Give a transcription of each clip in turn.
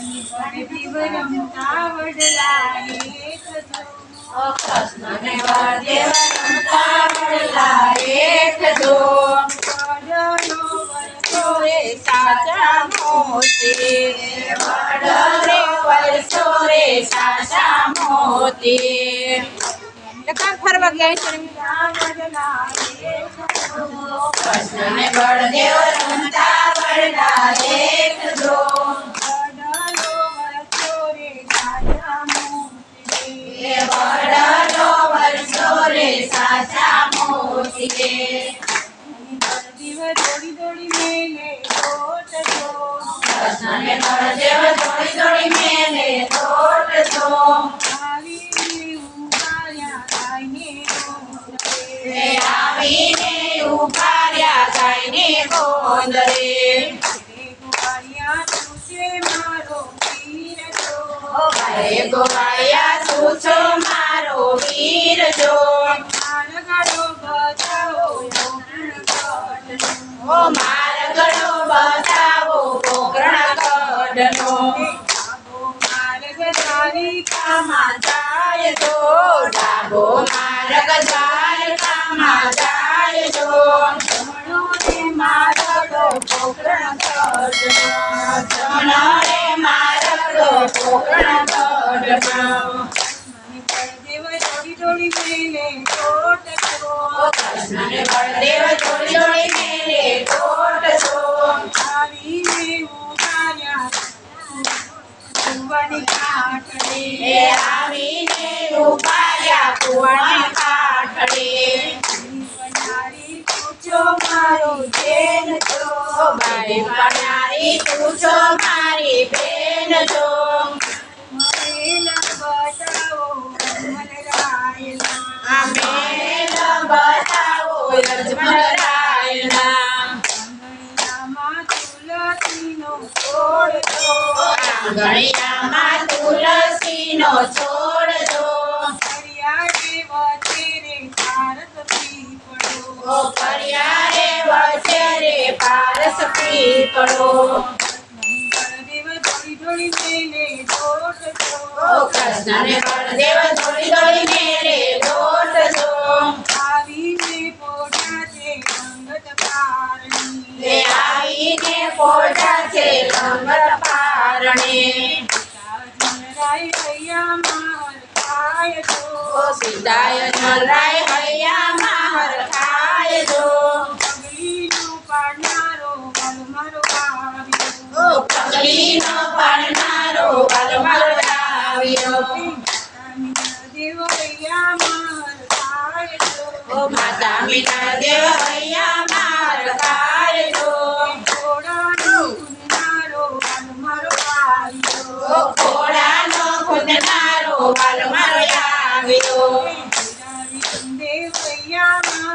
રમતા રમતા વડલા એક જો વડલો વરસો રે સાચા મોતી. વડલો વરસો રે સાસા મોતી લખાણ ફરવા ગયા છે વડલાએ થજો. બળદેવ રમતા વડલા જો વડલો વરસો રે સાચા મોતી. એ વડલો વરસો રે સાસા મોતી દીવ દોડી દોડી મેલે કોટ જો. કૃષ્ણને બળદેવ દોડી દોડી મેલે તોડ જો આવી ઉભાર્યા ગાયને. એ આવીને રહ્યા ગાયને ગોંદરે ગોવાળિયા તું છે મારો જો. હરે ગોવાળિયા તું છો મારો વીર જો. મારા ગાળો બતાવો. ઓ માર ગળો બતાવો કોકરણ કડનો માર્ગ દ્વારિકામાં જાય જો ડાબો માર્ગ દ્વારકામાં જાય જો જમણો મારગડો રે માર્ગ કોકરણ કડનો મને બળદેવ દોડી દોડી મેલે કોટ જો. કૃષ્ણને બળદેવ જોડી જોડી મેરે કોટ છો આવીને ઉભાર્યા કુંવરની એ આવીને ઉપાડ્યા પૂર્ણ કાઠડે પૂછો મારી જેન જો બાઈ પનારી પૂછો મારી બેન જો મને બતાવો મનરાયના. તુલસીનો છોડ છો. આંગણિયામાં તુલસીનો છોડ હરિયાળી વચ્ચે રે ભારત પીપળો. ઓ ફરિયારે વચ્ચે રે પારસ પીપળો પડો. ઓ કૃષ્ણને બળદેવ દોડી દોડી મેરે દોટ આવીને છે લંગર પારણે સીતાય નરાય જો પગલીનો પાડનારો વલમરો આવ્યો. ઓ પગલીનો પાડનારો વાલમાર આવ્યો દેવ હૈયામાં હરખાય છો. માતા મીના દેવ હૈયામાં હરખાય જો ઘોડાનો ગુંજનારો વલમરો આવ્યો. ઓ ઘોડાનો ખુદનારો વાલમાર આવ્યો દેવ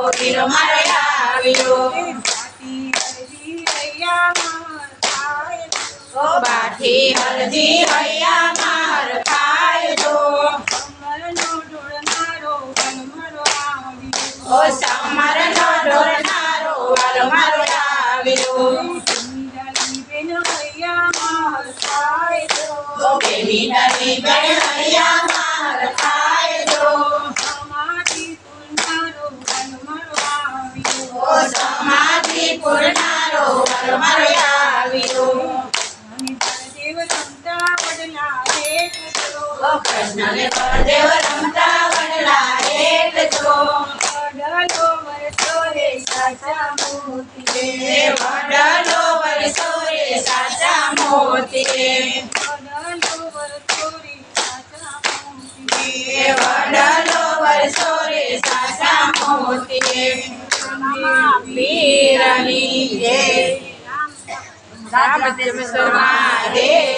ઓ મારે આવ્યો. ઓ ઘોડાનો ખેરનારો વાલમાર આવ્યો ઓ બેની સગુણા હૈયામાં હરખાય જો ઓ રાખડીનો મારો આવ્યો ઓ બાઠી જો ઓ સમરનો ઢોરનારો વાલો મારો આવ્યો બેની ડરી બેન હૈયામાં હરખાય જો ઓ સમાધિ પૂરનારો વાલો મારો આવ્યો ઓ કૃષ્ણને બળદેવ રમતા વડલા એક જો એ વડલો વરસો રે સાચા મોતી એ વડલો વરસો રે સાચા મોતી પીરની જય da, da, da,